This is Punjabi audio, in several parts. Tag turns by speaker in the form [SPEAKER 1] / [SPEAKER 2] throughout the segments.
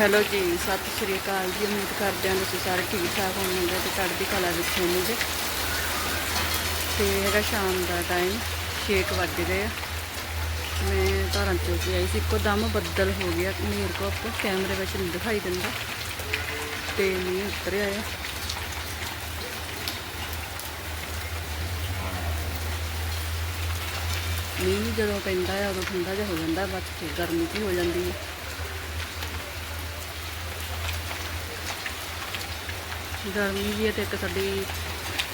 [SPEAKER 1] ਹੈਲੋ ਜੀ, ਸਤਿ ਸ਼੍ਰੀ ਅਕਾਲ ਜੀ। ਉਮੀਦ ਕਰਦੇ ਹਾਂ ਤੁਸੀਂ ਸਾਰੇ ਠੀਕ ਠਾਕ ਹੋਵੋਗੇ ਤੇ ਚੜ੍ਹਦੀ ਕਲਾ ਵਿੱਚ ਹੋਵੋਗੇ ਤੇ ਹੈਗਾ ਸ਼ਾਮ ਦਾ ਟਾਈਮ 6 ਵੱਜ ਗਏ ਆ। ਮੈਂ ਧਾਰਾਂ 'ਚੋਂ ਕੇ ਆਈ ਸੀ, ਇੱਕੋ ਦਮ ਬੱਦਲ ਹੋ ਗਿਆ। ਹਨੇਰ ਕੋਪ ਕੈਮਰੇ ਵਿੱਚ ਨਹੀਂ ਦਿਖਾਈ ਦਿੰਦਾ। ਤੇ ਮੀਂਹ ਉਤਰਿਆ ਆ ਮੀਂਹ ਜਦੋਂ ਪੈਂਦਾ ਆ, ਉਦੋਂ ਠੰਡਾ ਜਿਹਾ ਹੋ ਜਾਂਦਾ ਬਾਅਦ 'ਚ ਗਰਮੀ ਵੀ ਹੋ ਜਾਂਦੀ ਹੈ ਗਰਮੀ ਵੀ ਹੈ ਤੇ ਇੱਕ ਸਾਡੀ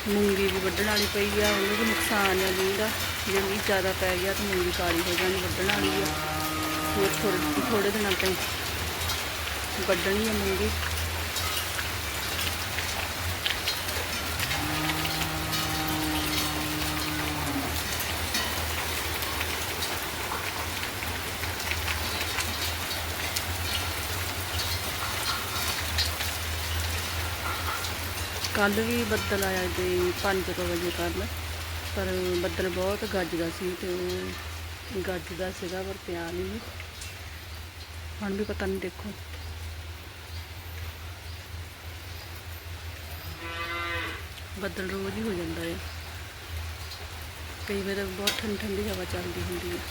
[SPEAKER 1] ਮੂੰਗੀ ਵੀ ਵੱਢਣ ਵਾਲੀ ਪਈ ਆ, ਉਹਨੂੰ ਵੀ ਨੁਕਸਾਨ ਆ ਮੀਂਹ ਦਾ। ਜੇ ਮੀਂਹ ਜ਼ਿਆਦਾ ਪੈ ਗਿਆ ਤਾਂ ਮੂੰਗੀ ਕਾਲੀ ਹੋ ਜਾਣੀ, ਵੱਢਣ ਵਾਲੀ ਆ। ਹੋਰ ਥੋੜੇ ਦਿਨਾਂ ਤਾਈਂ ਵੱਢਣੀ ਹੈ ਮੂੰਗੀ। ਕੱਲ ਵੀ ਬੱਦਲ ਆਇਆ ਤੇ 5 ਵਜੇ ਕੱਲ ਪਰ ਬੱਦਲ ਬਹੁਤ ਗੱਜਦਾ ਸੀ ਤੇ ਉਹ ਗੱਜਦਾ ਸੀਗਾ ਪਰ ਪਿਆ ਨਹੀਂ ਹੁਣ ਵੀ ਪਤਾ ਨਹੀਂ ਦੇਖੋ। ਬੱਦਲ ਰੋਜ਼ ਹੀ ਹੋ ਜਾਂਦਾ ਹੈ ਕਈ ਵਾਰ ਬਹੁਤ ਠੰਡੀ ਠੰਡੀ ਹਵਾ ਚੱਲਦੀ ਹੁੰਦੀ ਹੈ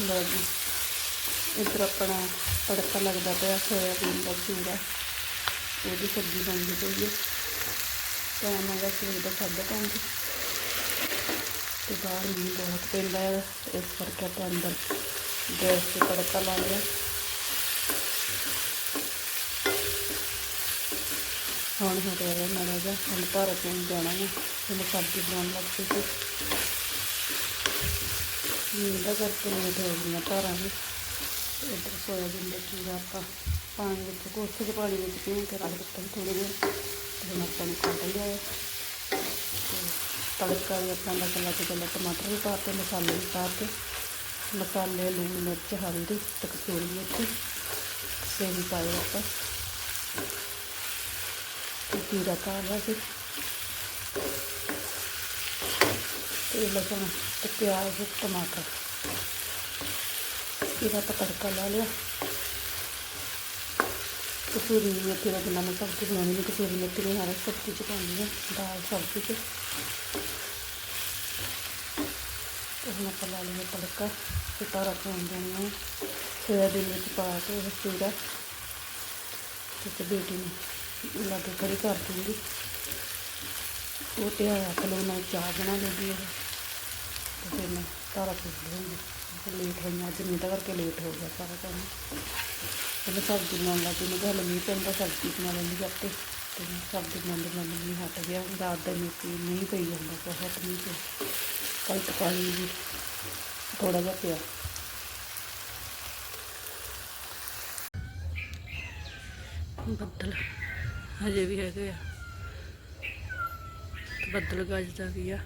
[SPEAKER 1] ਲਓ ਜੀ। ਇੱਧਰ ਆਪਣਾ ਤੜਕਾ ਲੱਗਦਾ ਪਿਆ ਸੋਇਆਬੀਨ ਦਾ ਚੂਰਾ। ਉਹਦੀ ਸਬਜ਼ੀ ਬਣਦੀ ਪਈ ਹੈ। ਟਾਈਮ ਹੈਗਾ ਸਵੇਰ ਦਾ ਸਾਢੇ ਪੰਜ ਤੇ ਬਾਹਰ ਮੀਂਹ ਬਹੁਤ ਪੈਂਦਾ ਹੈ। ਇਸ ਕਰਕੇ ਆਪਾਂ ਅੰਦਰ ਗੈਸ ਤੇ ਤੜਕਾ ਲਾ ਲਿਆ। ਹੁਣ ਹੋ ਰਿਹਾ ਹੈ ਮਾੜਾ ਜਿਹਾ। ਹੁਣ ਭਾਰਤ ਨੂੰ ਜਾਣਾ ਹੈ। ਤੇ ਸਬਜ਼ੀ ਬਣਾਉਣ ਲੱਗ ਪਈ ਸੀ। ਮੀਂਹ ਦਾ ਕਰਕੇ ਲੇਟ ਹੋ ਗਈਆਂ ਧਾਰਾਂ ਵੀ ਇੱਧਰ ਸੋਇਆਬੀਨ ਦਾ ਚੂਰਾ ਆਪਾਂ ਪਾਣੀ ਵਿੱਚ ਕੋਸੇ ਦੇ ਪਾਣੀ ਵਿੱਚ ਭਿਉਂ ਕੇ ਰੱਖ ਦਿੱਤਾ ਥੋੜੇ ਜਿਹੇ। ਤੇ ਹੁਣ ਆਪਾਂ ਨੂੰ ਕੱਢ ਲਿਆ। ਹੈ ਤੇ ਤੜਕਾ ਵੀ ਆਪਣਾ ਲੱਗ ਲੱਗ ਚੱਲਿਆ ਟਮਾਟਰ ਵੀ ਪਾ ਕੇ ਮਸਾਲੇ ਵੀ ਪਾ ਕੇ ਮਸਾਲੇ, ਲੂਣ, ਮਿਰਚ, ਹਲਦੀ ਤੇ ਕਸੂਰੀ ਮੇਥੀ ਸੇ ਵੀ ਪਾਏ ਆਪਾਂ। ਤੇ ਜੀਰਾ ਪਾ ਲਿਆ ਸੀ। ਤੇ ਲਸਣ ਤੇ ਪਿਆਜ਼, ਟਮਾਟਰ। ਇਹਦਾ ਆਪਾਂ ਤੜਕਾ ਲਾ ਲਿਆ। ਕਸੂਰੀ ਮੇਥੀ ਦਾ ਜਿੰਨਾ ਮੈਂ ਸਬਜ਼ੀ ਬਣਾਉਣੀ ਨਹੀਂ ਕਸੂਰੀ ਮੇਥੀ ਨਹੀਂ ਹਰ ਸਬਜ਼ੀ ਚ ਪਾਉਂਦੀ ਹਾਂ, ਦਾਲ ਸਬਜ਼ੀ ਚ। ਤੇ ਹੁਣ ਆਪਾਂ ਲਾ ਲਈਏ ਤੜਕਾ ਤੇ ਤਾਰਾ ਪਾਉਣ ਜਾਣਾ ਸੋਇਆਬੀਨ ਵਿੱਚ ਪਾ ਕੇ ਉਹ ਚੂਰਾ ਤੇ ਬੇਟੀ ਨੂੰ ਲਾ ਕੇ ਖੜੀ ਕਰ ਦੂੰਗੀ। ਉਹ ਤੇ ਆਇਆ ਕਲੋ ਨਾਲ ਚਾਹ ਬਣਾ ਲੇਗੀ ਉਹ ਤੇ ਫਿਰ ਮੈਂ ਤਾਰਾ ਪੁੱਛ ਲੂੰਗੀ ਲੇਟ ਹੋਈਆਂ ਅੱਜ ਨਹੀਂ ਤਾਂ ਕਰਕੇ ਲੇਟ ਹੋ ਗਿਆ ਸਾਰਾ ਕੰਮ। ਪਹਿਲਾਂ ਸਬਜ਼ੀ ਬਣਾਉਣ ਲੱਗੀ, ਮੈਂ ਕਿਹਾ ਹਲੇ ਮੀਂਹ ਪੈਂਦਾ, ਸਬਜ਼ੀ ਬਣਾ ਲੈਂਦੀ ਆਪੇ। ਤੇ ਮੈਂ ਸਬਜ਼ੀ ਬਣਾਉਂਦੇ ਬਣਾਉਂਦੇ ਮੀਂਹ ਹਟ ਗਿਆ। ਰਾਤ ਦਾ ਮੀਂਹ ਪਈ ਪਈ ਜਾਂਦਾ ਬਹੁਤ ਮੀਂਹ ਪਿਆ ਕੱਲ ਤਕਾਲੀ ਵੀ ਥੋੜਾ ਜਿਹਾ ਪਿਆ। ਬੱਦਲ ਹਜੇ ਵੀ ਹੈਗੇ ਆ। ਬੱਦਲ ਗੱਜਦਾ ਵੀ ਆ।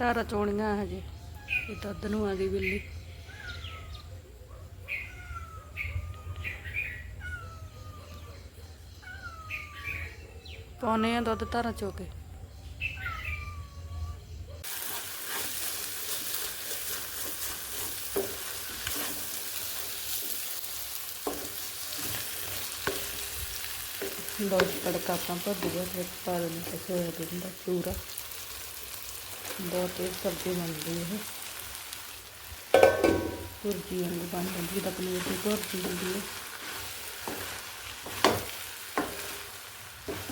[SPEAKER 1] ਤਾਰਾ ਚੋਣੀਆਂ ਹਜੇ ਇਹ ਦੁੱਧ ਨੂੰ ਆ ਗਈ ਬਿੱਲੀ। ਪਾਉਨੇ ਆ ਦੁੱਧ ਤਾਰਾ ਚੋ ਕੇ। ਲੋ ਤੜਕਾ ਆਪਾਂ ਭਰ ਦਿਆ ਵਿੱਚ ਪਾ ਦੇਣਾ ਤੇ ਸੋਇਆਬੀਨ ਦਾ ਚੂਰਾ ਬਹੁਤ ਹੀ ਸਬਜ਼ੀ ਬਣਦੀ ਹੈ ਭੁਰਜੀ ਵਾਂਗੂ ਬਣ ਜਾਂਦੀ ਹੈ, ਪਨੀਰ ਦੀ ਭੁਰਜੀ ਹੁੰਦੀ ਹੈ।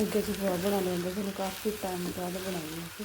[SPEAKER 1] ਅੱਗੇ ਅਸੀਂ ਬਹੁਤ ਬਣਾ ਲੈਂਦੇ ਸਾਨੂੰ ਕਾਫੀ ਟਾਈਮ ਬਾਅਦ ਬਣਾਈ ਅਸੀਂ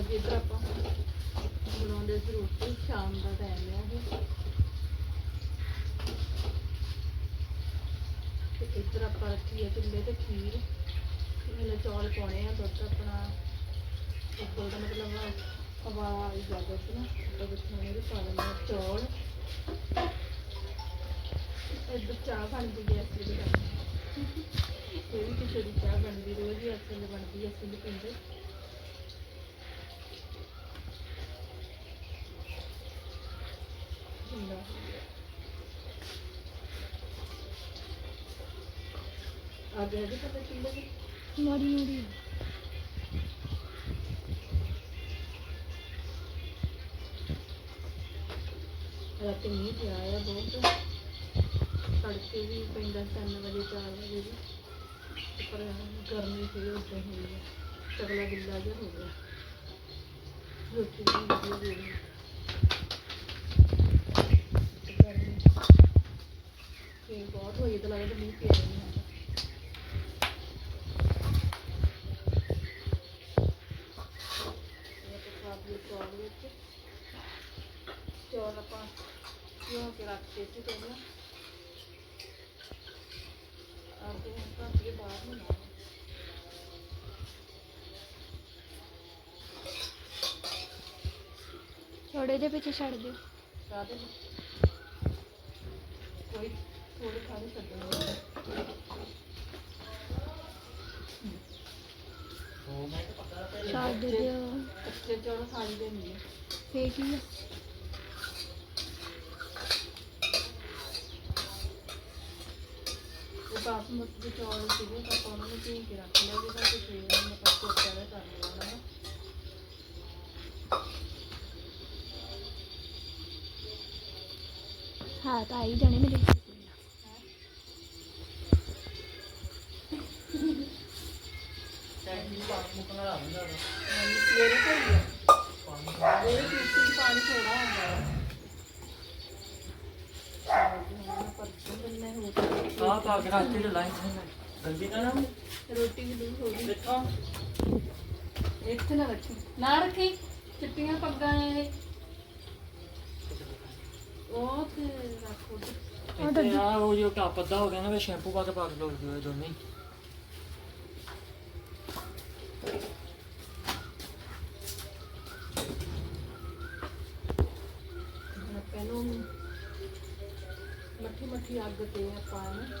[SPEAKER 1] ਲੋ ਜੀ, ਇੱਧਰ ਆਪਾਂ ਬਣਾਉਂਦੇ ਸੀ ਰੋਟੀ, ਸ਼ਾਮ ਦਾ ਟਾਈਮ ਹੈ ਇਹ। ਤੇ ਇੱਧਰ ਆਪਾਂ ਰੱਖੀ ਹੈ ਚੁੱਲ੍ਹੇ ਤੇ ਖੀਰ।
[SPEAKER 2] ਹਲੇ ਚੌਲ ਪਾਉਣੇ ਆ, ਦੁੱਧ ਆਪਣਾ ਉੱਪਰ ਦਾ ਮਤਲਬ ਹਵਾ ਆਈ ਸੀ ਨਾ, ਤਾਂ ਵਿੱਚ ਮੈਂ ਵੀ ਪਾ ਲੈਣਾ ਚੌਲ। ਇੱਧਰ ਚਾਹ ਬਣਦੀ ਹੈ ਅਸੀਂ ਵੀ ਇਹ ਵੀ ਕਿਸੇ ਦੀ ਚਾਹ ਬਣਦੀ, ਰੋਜ਼ ਹੀ ਅਸੀਂ ਬਣਦੀ ਹੈ ਅਸੀਂ ਵੀ ਪੀਂਦੇ। ਹੁੰਦਾ। ਆ ਗਿਆ ਜੀ ਪਤਾ ਕਿੰਨੇ ਦੀ
[SPEAKER 1] ਮਾੜੀ ਮਾੜੀ
[SPEAKER 2] ਰਾਤੀ ਮੀਂਹ ਪਿਆ ਆ ਬਹੁਤ। ਤੜਕੇ ਵੀ ਪੈਂਦਾ 3 ਵਜੇ 4 ਵਜੇ ਵੀ ਪਰ ਗਰਮੀ ਫਿਰ ਉੱਤੇ ਹੋਈ ਹੈ ਗਿੱਲਾ ਜਿਹਾ ਹੋ ਗਿਆ। ਰੋਟੀ ਵੀ ਵਧੀਆ ਰਹੀ ਫਿਰ ਬਹੁਤ ਹੋਈ ਤਾਂ ਮੀਂਹ ਪਿਆ ਨਹੀਂ ਤਾਂ ਚੌਲ ਆਪਾਂ ਕੇ ਰੱਖਦੇ ਸੀ ਹੁਣ ਬਾਹਰ
[SPEAKER 1] ਥੋੜੇ ਦੇ ਪਿੱਛੇ ਛੱਡ ਦਿਓ?
[SPEAKER 2] ਕੋਈ ਥੋੜੇ ਖਾਣੇ ਛੱਡਣੇ
[SPEAKER 1] ਛੱਡ ਦਿਓ
[SPEAKER 2] ਕੱਚੇ ਚੌਲ ਖਾਂਦੇ ਨਹੀਂ
[SPEAKER 1] ਫੇਕ ਹੀ ਆ
[SPEAKER 2] ਬਾਸਮਤੀ ਦੇ ਚੌਲ ਸੀਗੇ ਤਾਂ ਆਪਾਂ ਉਹਨਾਂ ਨੂੰ ਭੀਂ ਕੇ ਰੱਖ ਲਿਆ ਉਹਦੇ ਕਰਕੇ ਫਿਰ ਮੈਂ ਪੱਕੋ ਚਾੜਾ ਕਰ ਲਿਆ ਉਹਨਾਂ
[SPEAKER 1] ਹਾਂ ਤਾਂ ਆਈ ਜਾਣੇ ਮੇਰੇ
[SPEAKER 3] ਪਾ ਕੇ ਰੱਖ ਤੇ ਲਾਈਨ ਗੰਦੀ ਨਾ ਨਾ
[SPEAKER 2] ਰੋਟੀ ਵੀ ਦੂਰ ਹੋ ਗਈ।
[SPEAKER 3] ਦੇਖੋ।
[SPEAKER 2] ਇੱਥੇ ਨਾ ਰੱਖੀ। ਨਾ ਰੱਖੀ। ਚਿੱਟੀਆਂ ਪੱਗਾਂ ਨੇ ਇਹ। ਉਹ ਤੇ ਰੱਖੋ ਜੀ।
[SPEAKER 3] ਇੱਥੇ ਆ ਉਹ ਜੋ ਕੱਪ ਅੱਧਾ ਹੋ ਗਿਆ ਨਾ ਵੇ ਸ਼ੈਂਪੂ ਪਾ ਕੇ ਪਾ ਕੇ ਇਹ ਦੋਨੇ ਹੀ।
[SPEAKER 2] ਹੁਣ ਆਪਾਂ ਇਹਨੂੰ ਮੱਠੀ ਮੱਠੀ ਅੱਗ ਤੇ ਆਪਾਂ ਇਹਨੂੰ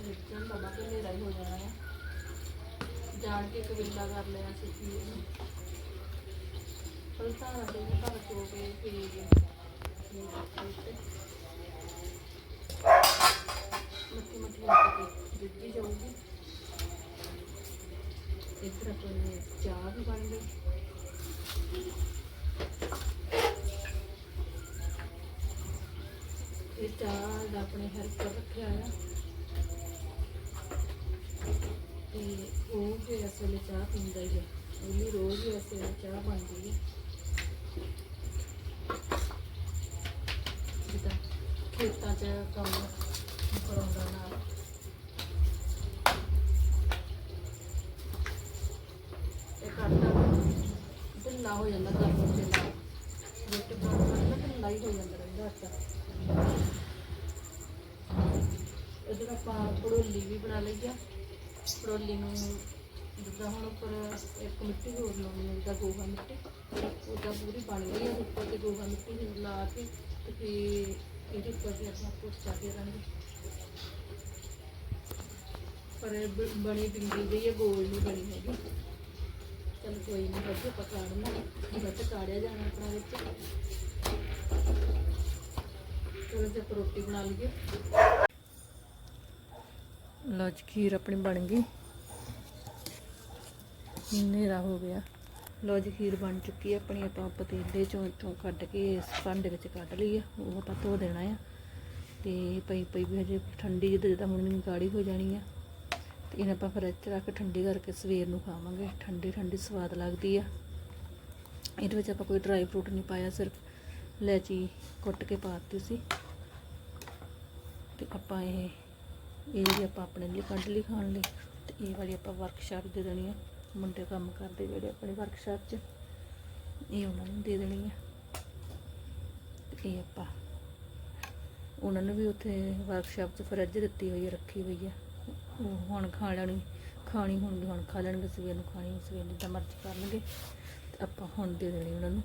[SPEAKER 2] ਰਿੱਝਣ ਦਵਾਂਗੇ ਹਨੇਰਾ ਹੀ ਹੋ ਜਾਣਾ ਹੈ ਜਾਣ ਕੇ ਕਬੀਲਾ ਕਰ ਲਿਆ ਸੀ ਕਿ ਇਹਨੂੰ ਪਲਟਾ ਦੇ ਘਰ ਚੋ ਕੇ ਫਿਰ ਮੱਠੀ ਮੱਠੀ ਅੱਗ ਤੇ ਰਿੱਝੀ ਜਾਊਗੀ ਇੱਧਰ ਆਪਣੇ ਚਾਹ ਵੀ ਬਣ ਗਈ ਇਹ ਚਾਹ ਦਾ ਆਪਣੇ ਹੈਲਪਰ ਰੱਖਿਆ ਆ। ਤੇ ਉਹ ਫਿਰ ਇਸ ਵੇਲੇ ਚਾਹ ਪੀਂਦਾ ਹੀ ਹੈ ਉਹਦੀ ਰੋਜ਼ ਹੀ ਇਸ ਚਾਹ ਬਣਦੀ ਹੈ ਜਿੱਦਾਂ ਖੇਤਾਂ 'ਚ ਕੰਮ ਕਰਾਉਂਦਾ ਨਾਲ ਇਹ ਕਰਦਾ ਢਿੱਲਾ ਹੋ ਜਾਂਦਾ ਕੰਮ ਤੇ ਨਾਲ ਰੋਟੀ ਬਣਾਉਣਾ ਨਾ ਢਿੱਲਾ ਹੀ ਹੋ ਜਾਂਦਾ ਰਹਿੰਦਾ ਆਟਾ ਇਧਰ ਆਪਾਂ ਪੜੋਲੀ ਵੀ ਬਣਾ ਲਈ ਆ। ਪੜੋਲੀ ਨੂੰ ਜਿੱਦਾਂ ਹੁਣ ਉੱਪਰ ਇੱਕ ਮਿੱਟੀ ਹੋਰ ਲਾਉਣੀ ਹੈ ਜਿੱਦਾਂ ਗੋਹਾ ਮਿੱਟੀ। ਉਹਦਾ ਪੂਰੀ ਬਣ ਗਈ ਆ, ਉੱਪਰ ਤੇ ਗੋਹਾ ਮਿੱਟੀ ਹੋਰ ਲਾ ਕੇ ਤੇ ਇਹਦੇ ਉੱਪਰ ਵੀ ਆਪਾਂ ਪੋਚਾ ਫੇਰਾਂਗੇ ਪਰ ਬਣੀ ਬਿੰਦੀ ਗਈ ਹੈ ਗੋਲ ਨਹੀਂ ਬਣੀ ਹੈਗੀ। ਚਲ ਕੋਈ ਨਹੀਂ ਬੱਚੇ ਪਕਾੜਨਾ ਬੱਚੇ ਕਾੜਿਆ ਜਾਣਾ ਆਪਣਾ ਵਿੱਚ। ਚਲੋ ਜੇ ਰੋਟੀ ਬਣਾ ਲਈਏ। ਲਓ ਜੀ, ਖੀਰ ਆਪਣੀ ਬਣ ਗਈ। ਹਨੇਰਾ ਹੋ ਗਿਆ। ਲਓ ਜੀ, ਖੀਰ ਬਣ ਚੁੱਕੀ ਹੈ ਆਪਣੀ। ਆਪਾਂ ਪਤੀਲੇ ਚੋਂ ਇੱਥੋਂ ਕੱਢ ਕੇ ਇਸ ਭਾਂਡੇ ਵਿੱਚ ਕੱਢ ਲਈ ਆ। ਉਹ ਆਪਾਂ ਧੋ ਦੇਣਾ ਆ। ਤੇ ਪਈ ਪਈ ਵੀ ਹਜੇ ਠੰਡੀ ਜਿੱਦਾਂ ਜਿੱਦਾਂ ਹੁਣ ਗਾੜੀ ਹੋ ਜਾਣੀ ਆ। ਤੇ ਇਹਨਾਂ ਆਪਾਂ ਫਰਿੱਜ 'ਚ ਰੱਖ ਕੇ ਠੰਡੀ ਕਰਕੇ ਸਵੇਰ ਨੂੰ ਖਾਵਾਂਗੇ। ਠੰਡੀ ਠੰਡੀ ਸਵਾਦ ਲੱਗਦੀ ਆ। ਇਹਦੇ ਵਿੱਚ ਆਪਾਂ ਕੋਈ ਡਰਾਈ ਫਰੂਟ ਨਹੀਂ ਪਾਇਆ, ਸਿਰਫ ਲੈਚੀ ਕੁੱਟ ਕੇ ਪਾਤੀ ਸੀ। ਤੇ ਆਪਾਂ ਇਹ ਇਹ ਜਿਹੜੀ ਆਪਾਂ ਆਪਣੇ ਲਈ ਕੱਢ ਲਈ ਖਾਣ ਲਈ, ਤੇ ਇਹ ਵਾਲੀ ਆਪਾਂ ਵਰਕਸ਼ਾਪ ਦੇ ਦੇਣੀ ਆ। ਮੁੰਡੇ ਕੰਮ ਕਰਦੇ ਜਿਹੜੇ ਆਪਣੇ ਵਰਕਸ਼ਾਪ 'ਚ, ਇਹ ਉਹਨਾਂ ਨੂੰ ਦੇ ਦੇਣੀ ਆ। ਇਹ ਆਪਾਂ, ਉਹਨਾਂ ਨੂੰ ਵੀ ਉੱਥੇ ਵਰਕਸ਼ਾਪ 'ਚ ਫਰਿੱਜ ਦਿੱਤੀ ਹੋਈ ਹੈ ਰੱਖੀ ਹੋਈ ਆ। ਉਹ ਹੁਣ ਖਾ ਲੈਣੀ, ਖਾਣੀ ਹੋਣਗੇ ਹੁਣ ਖਾ ਲੈਣਗੇ, ਸਵੇਰ ਨੂੰ ਖਾਣੀ ਸਵੇਰ ਨੂੰ ਜਿੱਦਾਂ ਮਰਜ਼ੀ ਕਰਨਗੇ ਤੇ ਆਪਾਂ ਹੁਣ ਦੇ ਦੇਣੀ ਉਹਨਾਂ ਨੂੰ।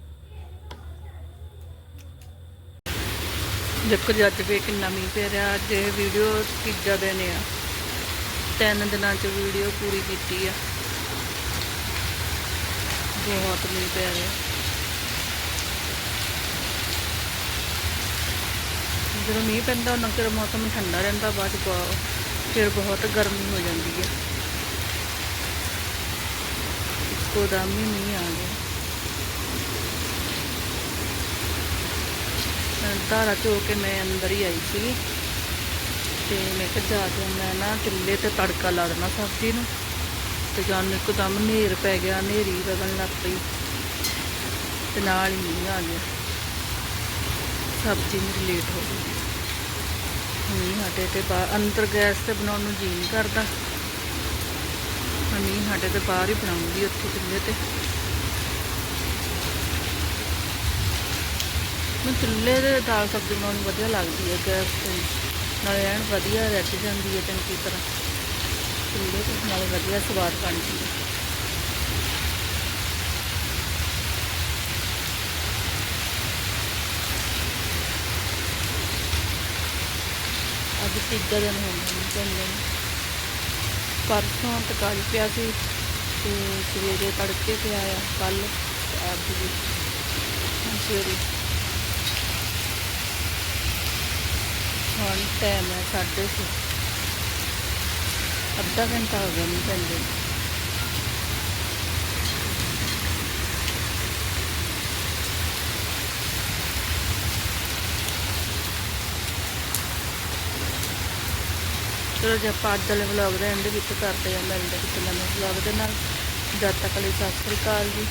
[SPEAKER 2] ਦੇਖੋ ਜੀ, ਅੱਜ ਵੀ ਕਿੰਨਾ ਮੀਂਹ ਪੈ ਰਿਹਾ, ਅੱਜ ਇਹ ਵੀਡੀਓ ਤੀਜਾ ਦਿਨ ਆ। ਤਿੰਨ ਦਿਨਾਂ ਚ ਵੀਡੀਓ ਪੂਰੀ ਕੀਤੀ ਆ। ਬਹੁਤ ਮੀਂਹ ਪੈ ਰਿਹਾ। ਜਦੋਂ ਮੀਂਹ ਪੈਂਦਾ ਉਹਨਾਂ ਚਿਰ ਮੌਸਮ ਠੰਡਾ ਰਹਿੰਦਾ, ਬਾਅਦ ਫਿਰ ਬਹੁਤ ਗਰਮੀ ਹੋ ਜਾਂਦੀ ਹੈ ਇੱਕੋ ਦਮ ਹੀ ਮੀਂਹ ਆ ਗਿਆ ਮੈਂ ਧਾਰਾ ਚੋ ਕੇ ਮੈਂ ਅੰਦਰ ਹੀ ਆਈ ਸੀ ਤੇ ਮੈਂ ਕਿਹਾ ਜਾ ਕੇ ਮੈਂ ਨਾ ਚੁੱਲ੍ਹੇ ਤੇ ਤੜਕਾ ਲਾ ਦੇਣਾ ਸਬਜ਼ੀ ਨੂੰ। ਤੇ ਜਾਨ ਇੱਕਦਮ ਹਨੇਰ ਪੈ ਗਿਆ, ਹਨੇਰੀ ਵਗਣ ਲੱਗ ਪਈ। ਤੇ ਨਾਲ ਹੀ ਮੀਂਹ ਆ ਗਿਆ। ਸਬਜ਼ੀ ਮੇਰੀ ਲੇਟ ਹੋ ਗਈ। ਮੀਂਹ ਹਟੇ ਤੇ ਬਾਹਰ ਅੰਦਰ ਗੈਸ ਤੇ ਬਣਾਉਣ ਨੂੰ ਜੀ ਨਹੀਂ ਕਰਦਾ। ਹੁਣ ਮੀਂਹ ਹਟੇ ਤੇ ਬਾਹਰ ਹੀ ਬਣਾਉਂਗੀ ਉੱਥੇ ਚੁੱਲ੍ਹੇ ਤੇ। ਮੈਨੂੰ ਚੁੱਲ੍ਹੇ ਦੇ ਦਾਲ ਸਬਜ਼ੀ ਬਣਾਉਣੀ ਵਧੀਆ ਲੱਗਦੀ ਹੈ ਗੈਸ ਤੇ ਨਾਲੇ ਐਨ ਵਧੀਆ ਰੱਜ ਜਾਂਦੀ ਹੈ ਚੰਗੀ ਤਰ੍ਹਾਂ। ਚੁੱਲ੍ਹੇ ਤੇ ਨਾਲੇ ਵਧੀਆ ਸਵਾਦ ਬਣਦੀ ਹੈ। ਅੱਜ ਤੀਜਾ ਦਿਨ ਹੋ ਗਿਆ ਮੀਂਹ ਪਰਸੋਂ ਤਕਾਲੀ ਪਿਆ ਸੀ ਤੇ ਸਵੇਰੇ ਤੜਕੇ ਪਿਆ ਆ ਕੱਲ ਅੱਜ ਵੀ। ਸਵੇਰੇ ਹੁਣ ਟਾਈਮ ਹੈ ਸਾਢੇ ਛੇ ਅੱਧਾ ਘੰਟਾ ਹੋ ਗਿਆ ਮੀਂਹ ਪੈਂਦੇ ਨੂੰ ਚਲੋ ਜੇ ਆਪਾਂ ਅੱਜ ਵਾਲੇ ਵਲੌਗ ਦੇ ਐਂਡ ਵਿੱਚ ਕਰਦੇ ਹਾਂ ਮਿਲਦੇ ਕਿਸੇ ਨਵੇਂ ਵਲੌਗ ਦੇ ਨਾਲ ਜਦ ਤੱਕ ਲਈ ਸਤਿ ਸ੍ਰੀ ਅਕਾਲ ਜੀ